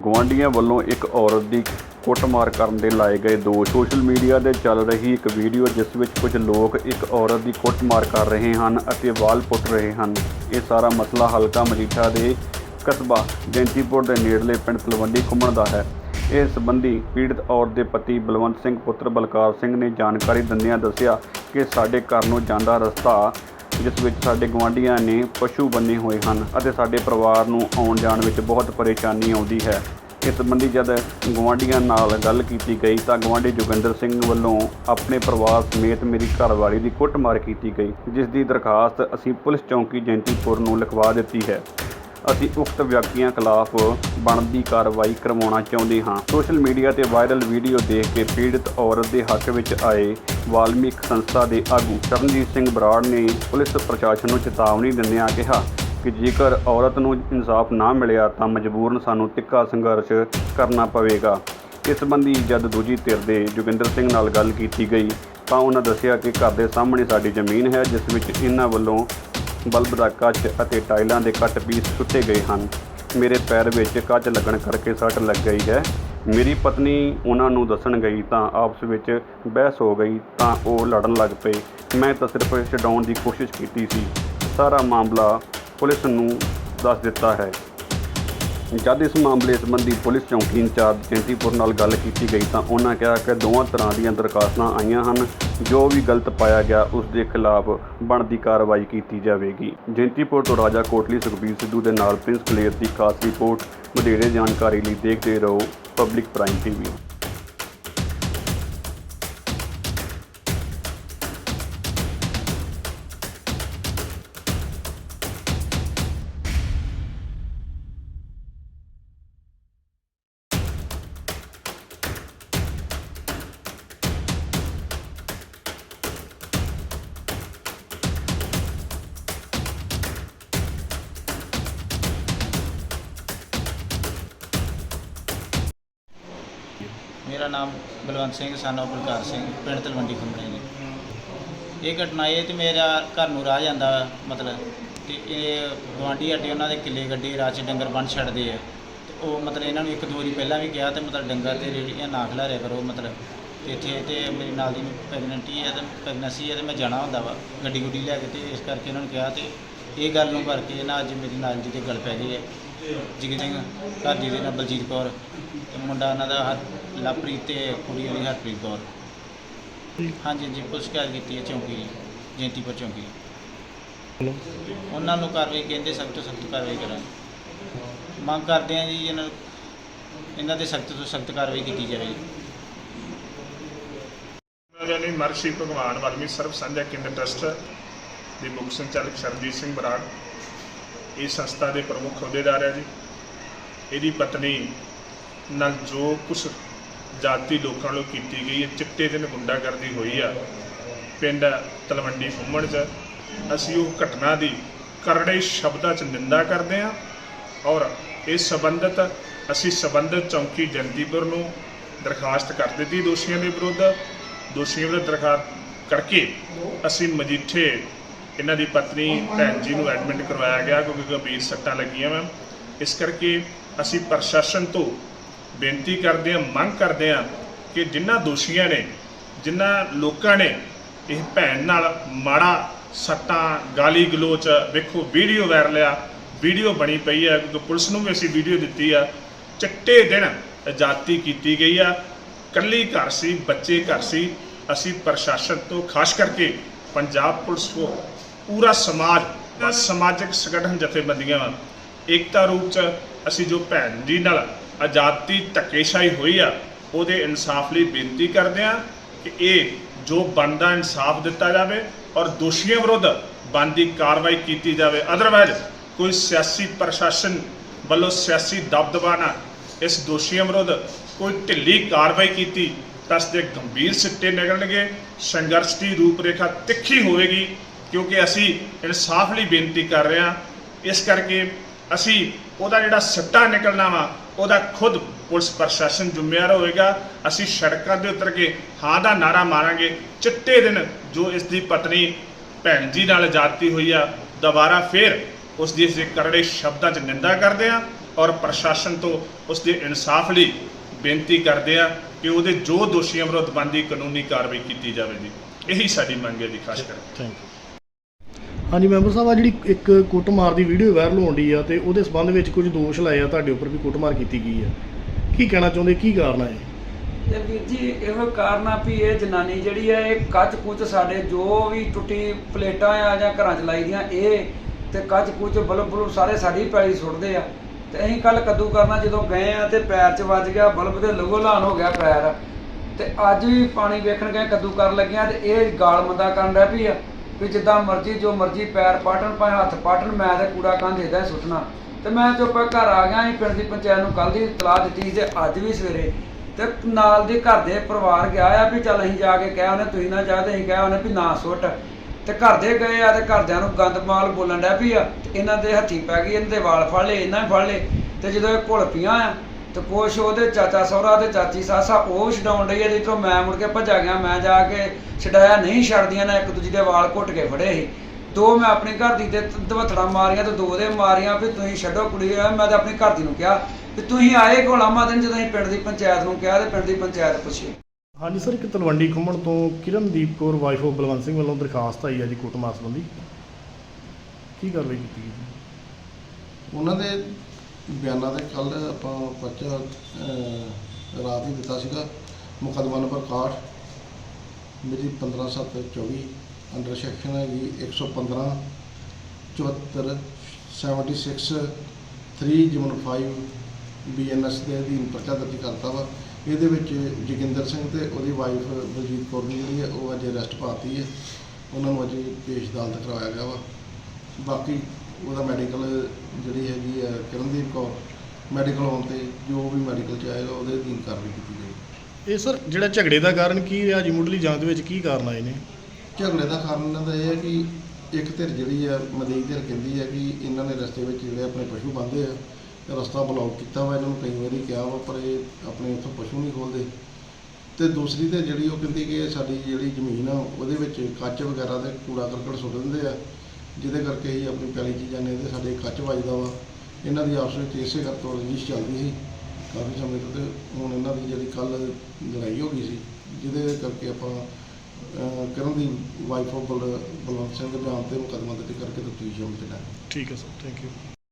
ਗੁਆਂਢੀਆਂ ਵੱਲੋਂ ਇੱਕ ਔਰਤ ਦੀ ਕੁੱਟਮਾਰ ਕਰਨ ਦੇ ਲਾਏ ਗਏ ਦੋਸ਼। ਸੋਸ਼ਲ ਮੀਡੀਆ ਤੇ ਚੱਲ ਰਹੀ ਇੱਕ ਵੀਡੀਓ ਜਿਸ ਵਿੱਚ ਕੁਝ ਲੋਕ ਇੱਕ ਔਰਤ ਦੀ ਕੁੱਟਮਾਰ ਕਰ ਰਹੇ ਹਨ ਅਤੇ ਵਾਲ ਪੁੱਟ ਰਹੇ ਹਨ। ਇਹ ਸਾਰਾ ਮਸਲਾ ਹਲਕਾ ਮਜੀਠਾ ਦੇ ਕਸਬਾ ਜੈਂਤੀਪੁਰ ਦੇ ਨੇੜਲੇ ਪਿੰਡ ਤਲਵੰਡੀ ਘੁੰਮਣ ਦਾ ਹੈ। ਇਸ ਸੰਬੰਧੀ ਪੀੜਤ ਔਰਤ ਦੇ ਪਤੀ ਬਲਵੰਤ ਸਿੰਘ ਪੁੱਤਰ ਬਲਕਾਰ ਸਿੰਘ ਨੇ ਜਾਣਕਾਰੀ ਦਿੰਦਿਆਂ ਦੱਸਿਆ ਕਿ ਸਾਡੇ ਘਰ ਨੂੰ ਜਾਂਦਾ ਰਸਤਾ ਜਿਸ ਵਿੱਚ ਸਾਡੇ ਗੁਆਂਢੀਆਂ ਨੇ ਪਸ਼ੂ ਬੰਨੇ ਹੋਏ ਹਨ ਅਤੇ ਸਾਡੇ ਪਰਿਵਾਰ ਨੂੰ ਆਉਣ ਜਾਣ ਵਿੱਚ ਬਹੁਤ ਪਰੇਸ਼ਾਨੀ ਆਉਂਦੀ ਹੈ। ਇਸ ਸੰਬੰਧੀ ਜਦ ਗੁਆਂਢੀਆਂ ਨਾਲ ਗੱਲ ਕੀਤੀ ਗਈ ਤਾਂ ਗੁਆਂਢੀ ਜੋਗਿੰਦਰ ਸਿੰਘ ਵੱਲੋਂ ਆਪਣੇ ਪਰਿਵਾਰ ਸਮੇਤ ਮੇਰੀ ਘਰਵਾਲੀ ਦੀ ਕੁੱਟਮਾਰ ਕੀਤੀ ਗਈ, ਜਿਸ ਦੀ ਦਰਖਾਸਤ ਅਸੀਂ ਪੁਲਿਸ ਚੌਂਕੀ ਜੈਂਤੀਪੁਰ ਨੂੰ ਲਿਖਵਾ ਦਿੱਤੀ ਹੈ। ਅਸੀਂ ਉਕਤ ਵਿਅਕਤੀਆਂ ਖਿਲਾਫ ਬਣਦੀ ਕਾਰਵਾਈ ਕਰਵਾਉਣਾ ਚਾਹੁੰਦੇ ਹਾਂ। ਸੋਸ਼ਲ ਮੀਡੀਆ ਤੇ ਵਾਇਰਲ ਵੀਡੀਓ ਦੇਖ ਕੇ ਪੀੜਤ ਔਰਤ ਦੇ ਹੱਕ ਵਿੱਚ ਆਏ ਵਾਲਮੀਕ ਸੰਸਥਾ ਦੇ ਆਗੂ ਚਰਨਜੀਤ ਸਿੰਘ ਬਰਾੜ ਨੇ ਪੁਲਿਸ ਪ੍ਰਸ਼ਾਸਨ ਨੂੰ ਚੇਤਾਵਨੀ ਦਿੰਦਿਆਂ ਕਿਹਾ ਕਿ ਜੇਕਰ ਔਰਤ ਨੂੰ ਇਨਸਾਫ ਨਾ ਮਿਲਿਆ ਤਾਂ ਮਜਬੂਰਨ ਸਾਨੂੰ ਤਿੱਖਾ ਸੰਘਰਸ਼ ਕਰਨਾ ਪਵੇਗਾ। ਇਸ ਸੰਬੰਧੀ ਜਦ ਦੂਜੀ ਧਿਰ ਦੇ ਜੋਗਿੰਦਰ ਸਿੰਘ ਨਾਲ ਗੱਲ ਕੀਤੀ ਗਈ ਤਾਂ ਉਹਨਾਂ ਦੱਸਿਆ ਕਿ ਘਰ ਦੇ ਸਾਹਮਣੇ ਸਾਡੀ ਜ਼ਮੀਨ ਹੈ, ਜਿਸ ਵਿੱਚ ਇਹਨਾਂ ਵੱਲੋਂ ਬਲਬ ਦਾ ਕੱਚ ਅਤੇ ਟਾਈਲਾਂ ਦੇ ਕੱਟ ਪੀਸ ਸੁੱਟੇ ਗਏ ਹਨ। ਮੇਰੇ ਪੈਰ ਵਿੱਚ ਕੱਚ ਲੱਗਣ ਕਰਕੇ ਸੱਟ ਲੱਗ ਗਈ ਹੈ। ਮੇਰੀ ਪਤਨੀ ਉਹਨਾਂ ਨੂੰ ਦੱਸਣ ਗਈ ਤਾਂ ਆਪਸ ਵਿੱਚ ਬਹਿਸ ਹੋ ਗਈ ਤਾਂ ਉਹ ਲੜਨ ਲੱਗ ਪਏ। ਮੈਂ ਤਾਂ ਸਿਰਫ ਛਡਾਉਣ ਦੀ ਕੋਸ਼ਿਸ਼ ਕੀਤੀ ਸੀ। ਸਾਰਾ ਮਾਮਲਾ ਪੁਲਿਸ ਨੂੰ ਦੱਸ ਦਿੱਤਾ ਹੈ। ਜਦ ਇਸ ਮਾਮਲੇ ਸੰਬੰਧੀ ਪੁਲਿਸ ਚੌਂਕੀ ਇੰਚਾਰਜ ਜੈਂਤੀਪੁਰ ਨਾਲ ਗੱਲ ਕੀਤੀ ਗਈ ਤਾਂ ਉਹਨਾਂ ਕਿਹਾ ਕਿ ਦੋਵਾਂ ਤਰ੍ਹਾਂ ਦੀਆਂ ਦਰਖਾਸਤਾਂ ਆਈਆਂ ਹਨ। ਜੋ ਵੀ ਗਲਤ ਪਾਇਆ ਗਿਆ, ਉਸ ਦੇ ਖਿਲਾਫ ਬਣਦੀ ਕਾਰਵਾਈ ਕੀਤੀ ਜਾਵੇਗੀ। ਜੈਂਤੀਪੁਰ ਤੋਂ ਰਾਜਾ ਕੋਟਲੀ ਸੁਖਬੀਰ ਸਿੱਧੂ ਦੇ ਨਾਲ ਪ੍ਰਿੰਸ ਕਲੇਰ ਦੀ ਖਾਸ ਰਿਪੋਰਟ। ਵਧੇਰੇ ਜਾਣਕਾਰੀ ਲਈ ਦੇਖਦੇ ਰਹੋ, ਪਬਲਿਕ ਪ੍ਰਾਈਮ ਟੀਵੀ। ਮੇਰਾ ਨਾਮ ਬਲਵੰਤ ਸਿੰਘ ਸਾਨਾ ਬਲਕਾਰ ਸਿੰਘ ਪਿੰਡ ਤਲਵੰਡੀ ਖੰਬੜੇ ਨੇ। ਇਹ ਘਟਨਾ ਇਹ ਤੇ ਮੇਰਾ ਘਰ ਨੂੰ ਰਾਹ ਜਾਂਦਾ ਵਾ, ਮਤਲਬ ਤੇ ਇਹ ਗਵਾਂਢੀ ਅੱਡੇ ਉਹਨਾਂ ਦੇ ਕਿੱਲੇ ਗੱਡੀ ਰਾਹ 'ਚ ਡੰਗਰ ਬੰਨ ਛੱਡਦੇ ਆ। ਤੇ ਉਹ ਮਤਲਬ ਇਹਨਾਂ ਨੂੰ ਇੱਕ ਦੋ ਵਾਰੀ ਪਹਿਲਾਂ ਵੀ ਕਿਹਾ ਤੇ ਮਤਲਬ ਡੰਗਰ ਤੇ ਰੇੜੀਆਂ ਨਾ ਖਿਲਾਰਿਆ ਕਰੋ ਮਤਲਬ ਤੇ ਇੱਥੇ ਤੇ ਮੇਰੀ ਨਾਲ ਦੀ ਪ੍ਰੈਗਨੈਂਟੀ ਹੈ ਤੇ ਪ੍ਰੈਗਨੈਂਸੀ ਹੈ ਤੇ ਮੈਂ ਜਾਣਾ ਹੁੰਦਾ ਵਾ ਗੱਡੀ ਗੁੱਡੀ ਲੈ ਕੇ ਤੇ ਇਸ ਕਰਕੇ ਇਹਨਾਂ ਨੂੰ ਕਿਹਾ ਤੇ ਇਹ ਗੱਲ ਨੂੰ ਕਰਕੇ ਨਾ ਅੱਜ ਮੇਰੀ ਨਾਲ ਦੀ ਦੇ ਗੱਲ ਪੈ ਗਈ ਹੈ। ਜਿਗਰ ਸਿੰਘ ਘਰ ਜੀ ਦੇ ਨਾਲ ਬਲਜੀਤ ਕੌਰ ਤੇ ਮੁੰਡਾ ਉਹਨਾਂ ਦਾ ਹਰ ਲਵਪ੍ਰੀਤ ਤੇ ਕੁੜੀ ਵਾਲੀ ਹਰਪ੍ਰੀਤ ਕੌਰ। ਹਾਂਜੀ ਜੀ ਪੁਲਿਸ ਸ਼ਿਕਾਇਤ ਕੀਤੀ ਹੈ ਚੌਂਕੀ ਜੀ ਜੈਂਤੀਪੁਰ ਚੌਂਕੀ ਉਹਨਾਂ ਨੂੰ ਕਾਰਵਾਈ ਕਹਿੰਦੇ ਸਖਤ ਤੋਂ ਸਖਤ ਕਾਰਵਾਈ ਕਰਾਂਗੇ। ਮੰਗ ਕਰਦੇ ਆ ਜੀ ਇਹਨਾਂ ਇਹਨਾਂ ਤੇ ਸਖਤ ਤੋਂ ਸਖਤ ਕਾਰਵਾਈ ਕੀਤੀ ਜਾਵੇ ਜੀ। ਜਾਨੀ ਮਰਸ਼ੀ ਭਗਵਾਨ ਵਾਲਮੀ ਸਰਬ ਸਾਂਝਾ ਕੇਂਦਰ ਟਰਸਟ ਦੇ ਮੁੱਖ ਸੰਚਾਲਕ ਸਰਜੀਤ ਸਿੰਘ ਬਰਾੜ ਇਹ ਸੰਸਥਾ ਦੇ ਪ੍ਰਮੁੱਖ ਅਹੁਦੇਦਾਰ ਹੈ ਜੀ। ਇਹਦੀ ਪਤਨੀ ਨਾਲ ਜੋ ਕੁਝ ਜਾਤੀ ਲੋਕਾਂ ਨੂੰ ਕੀਤੀ ਗਈ ਹੈ, ਚਿੱਟੇ ਦਿਨ ਗੁੰਡਾਗਰਦੀ ਹੋਈ ਆ, ਪਿੰਡ ਤਲਵੰਡੀ ਫੁੰਮਣ 'ਚ। ਅਸੀਂ ਉਹ ਘਟਨਾ ਦੀ ਕਰੜੇ ਸ਼ਬਦਾਂ 'ਚ ਨਿੰਦਾ ਕਰਦੇ ਹਾਂ ਔਰ ਇਸ ਸੰਬੰਧਤ ਅਸੀਂ ਸੰਬੰਧਿਤ ਚੌਂਕੀ ਜੰਦੀਪੁਰ ਨੂੰ ਦਰਖਾਸਤ ਕਰ ਦਿੱਤੀ ਦੋਸ਼ੀਆਂ ਦੇ ਵਿਰੁੱਧ। ਦੋਸ਼ੀਆਂ ਵਿਰੁੱਧ ਦਰਖਾਸਤ ਕਰਕੇ ਅਸੀਂ ਮਜੀਠੇ ਇਹਨਾਂ ਦੀ ਪਤਨੀ ਭੈਣ ਜੀ ਨੂੰ ਐਡਮਿਟ ਕਰਵਾਇਆ ਗਿਆ ਕਿਉਂਕਿ ਗੰਭੀਰ ਸੱਟਾਂ ਲੱਗੀਆਂ ਵਾ। ਇਸ ਕਰਕੇ ਅਸੀਂ ਪ੍ਰਸ਼ਾਸਨ ਤੋਂ ਬੇਨਤੀ ਕਰਦੇ ਹਾਂ, ਮੰਗ ਕਰਦੇ ਹਾਂ ਕਿ ਜਿਨ੍ਹਾਂ ਦੋਸ਼ੀਆਂ ਨੇ ਜਿਨ੍ਹਾਂ ਲੋਕਾਂ ਨੇ ਇਹ ਭੈਣ ਨਾਲ ਮਾੜਾ ਸੱਟਾਂ, ਗਾਲੀ ਗਲੋਚ, ਵੇਖੋ ਵੀਡੀਓ ਵਾਇਰਲ ਆ, ਵੀਡੀਓ ਬਣੀ ਪਈ ਆ ਕਿਉਂਕਿ ਪੁਲਿਸ ਨੂੰ ਵੀ ਅਸੀਂ ਵੀਡੀਓ ਦਿੱਤੀ ਆ। ਚਿੱਟੇ ਦਿਨ ਆਜ਼ਾਦੀ ਕੀਤੀ ਗਈ ਆ। ਕੱਲੀ ਘਰ ਸੀ, ਬੱਚੇ ਘਰ ਸੀ। ਅਸੀਂ ਪ੍ਰਸ਼ਾਸਨ ਤੋਂ ਖਾਸ ਕਰਕੇ ਪੰਜਾਬ ਪੁਲਿਸ ਕੋ ਪੂਰਾ ਸਮਾਜ ਅ, ਸਮਾਜਿਕ ਸੰਗਠਨ ਜਥੇਬੰਦੀਆਂ ਵਾ ਏਕਤਾ ਰੂਪ ਚ ਅਸੀਂ ਜੋ ਭੈਣ ਜੀ ਨਾਲ ਆਜ਼ਾਦੀ ਧੱਕੇਸ਼ਾਹੀ ਹੋਈ ਆ ਉਹਦੇ ਇਨਸਾਫ ਲਈ ਬੇਨਤੀ ਕਰਦੇ ਆ ਕਿ ਇਹ ਜੋ ਬਣਦਾ ਇਨਸਾਫ ਦਿੱਤਾ ਜਾਵੇ ਔਰ ਦੋਸ਼ੀਆਂ ਵਿਰੁੱਧ ਬਣਦੀ ਕਾਰਵਾਈ ਕੀਤੀ ਜਾਵੇ। ਅਦਰਵਾਇਜ਼ ਕੋਈ ਸਿਆਸੀ ਪ੍ਰਸ਼ਾਸਨ ਵੱਲੋਂ ਸਿਆਸੀ ਦਬਦਬਾ ਨਾਲ ਇਸ ਦੋਸ਼ੀਆਂ ਵਿਰੁੱਧ ਕੋਈ ਢਿੱਲੀ ਕਾਰਵਾਈ ਕੀਤੀ ਤਾਂ ਇਸ ਦੇ ਗੰਭੀਰ ਸਿੱਟੇ ਨਿਕਲਣਗੇ ਸੰਘਰਸ਼ ਦੀ ਰੂਪਰੇਖਾ ਤਿੱਖੀ ਹੋਵੇਗੀ ਕਿਉਂਕਿ ਅਸੀਂ ਇਨਸਾਫ ਲਈ ਬੇਨਤੀ ਕਰ ਰਹੇ ਹਾਂ। ਇਸ ਕਰਕੇ ਅਸੀਂ ਉਹਦਾ ਜਿਹੜਾ ਸਿੱਟਾ ਨਿਕਲਣਾ ਵਾ, ਉਹਦਾ ਖੁਦ ਪੁਲਿਸ ਪ੍ਰਸ਼ਾਸਨ ਜ਼ਿੰਮੇਵਾਰ ਹੋਵੇਗਾ ਅਸੀਂ ਸੜਕਾਂ ਦੇ ਉਤਰ ਕੇ ਹਾਂ ਦਾ ਨਾਰਾ ਮਾਰਾਂਗੇ। ਚਿੱਟੇ ਦਿਨ ਜੋ ਇਸ ਦੀ ਪਤਨੀ ਭੈਣ ਜੀ ਨਾਲ ਜਾਤੀ ਹੋਈ ਆ, ਦੁਬਾਰਾ ਫੇਰ ਉਸ ਦੀ ਅਸੀਂ ਕਰੜੇ ਸ਼ਬਦਾਂ 'ਚ ਨਿੰਦਾ ਕਰਦੇ ਹਾਂ ਔਰ ਪ੍ਰਸ਼ਾਸਨ ਤੋਂ ਉਸ ਦੇ ਇਨਸਾਫ ਲਈ ਬੇਨਤੀ ਕਰਦੇ ਆ ਕਿ ਉਹਦੇ ਜੋ ਦੋਸ਼ੀਆਂ ਵਿਰੁੱਧ ਬਣਦੀ ਕਾਨੂੰਨੀ ਕਾਰਵਾਈ ਕੀਤੀ ਜਾਵੇ ਜੀ। ਇਹੀ ਸਾਡੀ ਮੰਗ ਹੈ ਜੀ, ਖਾਸ ਕਰਕੇ। ਥੈਂਕ ਯੂ ਹਾਂਜੀ, ਮੈਂਬਰ ਸਾਹਿਬ, ਆ ਜਿਹੜੀ ਇੱਕ ਕੁੱਟਮਾਰ ਦੀ ਵੀਡੀਓ ਵਾਇਰਲ ਹੋਣ ਡਈ ਆ ਤੇ ਉਹਦੇ ਸਬੰਧ ਵਿੱਚ ਕੁਝ ਦੋਸ਼ ਲਾਏ ਆ ਤੁਹਾਡੇ ਉੱਪਰ ਵੀ ਕੁੱਟਮਾਰ ਕੀਤੀ ਗਈ ਆ। ਕੀ ਕਹਿਣਾ ਚਾਹੁੰਦੇ? ਕੀ ਕਾਰਨ ਆ ਇਹ? ਤੇ ਵੀਰ ਜੀ, ਇਹੋ ਕਾਰਨ ਆ ਵੀ ਇਹ ਜਨਾਨੀ ਜਿਹੜੀ ਆ, ਇਹ ਕੱਚ ਕੁੱਚ ਸਾਡੇ ਜੋ ਵੀ ਟੁੱਟੀ ਪਲੇਟਾਂ ਆ ਜਾਂ ਘਰਾਂ ਚ ਲਾਈ ਦੀਆਂ, ਇਹ ਤੇ ਕੱਚ ਕੁੱਚ ਬਲਬ ਬਲਬ ਸਾਰੇ ਸਾਡੀ ਪੈਲੀ ਸੁੱਟਦੇ ਆ। ਤੇ ਅਸੀਂ ਕੱਲ ਕੱਦੂ ਕਰਨਾ ਜਦੋਂ ਗਏ ਆ ਤੇ ਪੈਰ 'ਚ ਵੱਜ ਗਿਆ, ਬਲਬ ਦੇ ਲਗੋ ਲਾਨ ਹੋ ਗਿਆ ਪੈਰ। ਤੇ ਅੱਜ ਵੀ ਪਾਣੀ ਵੇਖਣ ਗਏ ਕੱਦੂ ਕਰਨ ਲੱਗਿਆ ਤੇ ਇਹ ਗਾਲ ਮੰਦਾ ਕਰਨ ਡਿਆ ਵੀ ਆ। ਵੀ ਜਿੱਦਾਂ ਮਰਜ਼ੀ, ਜੋ ਮਰਜ਼ੀ ਪੈਰ ਪਾਟਣ, ਭਾਵੇਂ ਹੱਥ ਪਾਟਣ, ਮੈਂ ਤੇ ਕੂੜਾ ਕੰਧ ਏਦਾਂ ਸੁੱਟਣਾ। ਤੇ ਮੈਂ ਚੁੱਪ ਘਰ ਆ ਗਿਆ ਅਸੀਂ ਪਿੰਡ ਦੀ ਪੰਚਾਇਤ ਨੂੰ ਕੱਲ ਦੀ ਇਤਲਾਹ ਦਿੱਤੀ ਤੇ ਅੱਜ ਵੀ ਸਵੇਰੇ। ਤੇ ਨਾਲ ਦੇ ਘਰ ਦੇ ਪਰਿਵਾਰ ਗਿਆ ਆ ਵੀ ਚੱਲ ਅਸੀਂ ਜਾ ਕੇ ਕਹਿ ਉਹਨੇ ਤੁਸੀਂ ਨਾ ਜਾ ਤੇ ਅਸੀਂ ਕਹਿ ਉਹਨੇ ਵੀ ਨਾ ਸੁੱਟ। ਤੇ ਘਰ ਦੇ ਗਏ ਆ ਤੇ ਘਰਦਿਆਂ ਨੂੰ ਗੰਦ ਮਾਲ ਬੋਲਣ ਡਿਆ ਵੀ ਆ, ਤੇ ਇਹਨਾਂ ਦੇ ਹੱਥੀ ਪੈ ਗਈ, ਇਹਨਾਂ ਦੇ ਵਾਲ ਫੜ ਲਏ, ਇਹਨਾਂ ਫੜ ਲਏ। ਤੇ ਜਦੋਂ ਇਹ ਘੁਲ ਪੀਆਂ ਆ ਤੇ ਕੁਛ ਉਹਦੇ ਚਾਚਾ ਸਹੁਰਾ ਤੇ ਚਾਚੀ ਸਾਸਾ ਉਹ ਛਡਾਉਣ ਡਈ ਆ ਜਿੱਥੋਂ ਮੈਂ ਮੁੜ ਕੇ ਭੱਜਾ ਗਿਆ ਮੈਂ ਜਾ ਕੇ ਛਡਾਇਆ ਨਹੀਂ ਛੱਡਦੀਆਂ ਨਾ ਇੱਕ ਦੂਜੀ ਦੇ ਵਾਲ ਘੁੱਟ ਕੇ ਫੜੇ ਸੀ। ਦੋ ਮੈਂ ਆਪਣੀ ਘਰ ਦੀ ਤੇ ਦਵਥੜਾ ਮਾਰੀਆਂ ਤੇ ਦੋ ਦੇ ਮਾਰੀਆਂ ਵੀ ਤੁਸੀਂ ਛੱਡੋ ਕੁੜੀ ਆ ਮੈਂ ਤਾਂ ਆਪਣੀ ਘਰ ਦੀ ਨੂੰ ਕਿਹਾ ਵੀ ਤੁਸੀਂ ਆਏ ਕੋਲ ਆਮਾ ਦਿਨ ਜਦੋਂ ਅਸੀਂ ਪਿੰਡ ਦੀ ਪੰਚਾਇਤ ਨੂੰ ਕਿਹਾ ਤੇ ਪਿੰਡ ਦੀ ਪੰਚਾਇਤ ਪੁੱਛੀ। ਹਾਂਜੀ ਸਰ ਇੱਕ ਤਲਵੰਡੀ ਖੁੰਮਣ ਤੋਂ ਕਿਰਨਦੀਪ ਕੌਰ ਵਾਈਫ ਆਫ ਬਲਵੰਤ ਸਿੰਘ ਵੱਲੋਂ ਦਰਖਾਸਤ ਆਈ ਹੈ ਜੀ ਕੁੱਟਮਾਰ ਸੰਬੰਧੀ। ਕੀ ਕਾਰਵਾਈ ਕੀਤੀ ਗਈ? ਉਹਨਾਂ ਦੇ ਬਿਆਨਾਂ ਦੇ ਕੱਲ ਆਪਾਂ ਪਰਚਾ ਅਹ, ਰਾਤ ਹੀ ਦਿੱਤਾ ਸੀਗਾ। ਮੁਕੱਦਮਾ ਨੰਬਰ 61 ਮੇਰੀ 15724 ਅੰਡਰ ਸੈਕਸ਼ਨ ਹੈਗੀ 115 74 76 3 ਜਮਨ 5 ਬੀਐਨਐਸ ਦੇ ਅਧੀਨ ਪਰਚਾ ਦਰਜ ਕਰਤਾ ਵਾ। ਇਹਦੇ ਵਿੱਚ ਜੋਗਿੰਦਰ ਸਿੰਘ ਤੇ ਉਹਦੀ ਵਾਈਫ ਬਲਜੀਤ ਕੌਰ ਦੀ ਜਿਹੜੀ ਹੈ ਉਹ ਅੱਜ ਅਰੈਸਟ ਪਾਤੀ ਹੈ। ਉਹਨਾਂ ਨੂੰ ਅੱਜ ਪੇਸ਼ ਅਦਾਲਤ ਕਰਵਾਇਆ ਗਿਆ ਵਾ। ਬਾਕੀ ਉਹਦਾ ਮੈਡੀਕਲ ਜਿਹੜੀ ਹੈਗੀ ਹੈ ਕਿਰਨਦੀਪ ਕੌਰ ਮੈਡੀਕਲ ਹੋਣ ਤੇ ਜੋ ਵੀ ਮੈਡੀਕਲ ਚ ਆਏਗਾ ਉਹਦੇ ਅਧੀਨ ਕਾਰਵਾਈ ਕੀਤੀ ਜਾਏਗੀ। ਇਹ ਸਰ ਜਿਹੜਾ ਝਗੜੇ ਦਾ ਕਾਰਨ ਕੀ ਰਿਹਾ? ਜੀ ਮੁੱਢਲੀ ਜਾਂਚ ਦੇ ਵਿੱਚ ਕੀ ਕਾਰਨ ਆਏ ਨੇ? ਝਗੜੇ ਦਾ ਕਾਰਨ ਇਹਨਾਂ ਦਾ ਇਹ ਹੈ ਕਿ ਇੱਕ ਧਿਰ ਜਿਹੜੀ ਹੈ ਮਦਈ ਧਿਰ ਕਹਿੰਦੀ ਹੈ ਕਿ ਇਹਨਾਂ ਨੇ ਰਸਤੇ ਵਿੱਚ ਜਿਹੜੇ ਆਪਣੇ ਪਸ਼ੂ ਬੰਨ੍ਹਦੇ ਆ ਤੇ ਰਸਤਾ ਬਲੌਕ ਕੀਤਾ ਵਾ ਇਹਨਾਂ ਨੂੰ ਕਈ ਵਾਰੀ ਕਿਹਾ ਵਾ ਪਰ ਇਹ ਆਪਣੇ ਉੱਥੋਂ ਪਸ਼ੂ ਨਹੀਂ ਖੋਲਦੇ ਤੇ ਦੂਸਰੀ ਤੇ ਜਿਹੜੀ ਉਹ ਕਹਿੰਦੀ ਕਿ ਸਾਡੀ ਜਿਹੜੀ ਜ਼ਮੀਨ ਆ ਉਹਦੇ ਵਿੱਚ ਕੱਚ ਵਗੈਰਾ ਤੇ ਕੂੜਾ ਕਰਕਟ ਸੁੱਟ ਦਿੰਦੇ ਆ। ਜਿਹਦੇ ਕਰਕੇ ਹੀ ਆਪਣੀ ਪੈਲੀ ਚੀਜ਼ਾਂ ਨੇ ਤੇ ਸਾਡੇ ਕੱਚ ਵੱਜਦਾ ਵਾ। ਇਹਨਾਂ ਦੀ ਆਪਸ ਵਿੱਚ ਇਸੇ ਕਰ ਤੋਂ ਰੰਜਿਸ਼ ਚੱਲਦੀ ਸੀ। ਕਾਫੀ ਸਮੇਂ ਤੋਂ ਤੇ ਹੁਣ ਇਹਨਾਂ ਦੀ ਜਿਹੜੀ ਕੱਲ ਲੜਾਈ ਹੋ ਗਈ ਸੀ ਜਿਹਦੇ ਕਰਕੇ ਆਪਾਂ ਅਹ, ਕਰਨ ਦੀ ਵਾਈਫ ਆਫ ਬਲਵੰਤ ਸਿੰਘ ਦੇ ਬਿਆਨ ਤੇ ਮੁਕੱਦਮਾ ਦਰਜ ਕਰਕੇ ਤਫਤੀਸ਼ ਅਮਲ 'ਤੇ। ਲੈ ਠੀਕ ਹੈ ਸਰ ਥੈਂਕ ਯੂ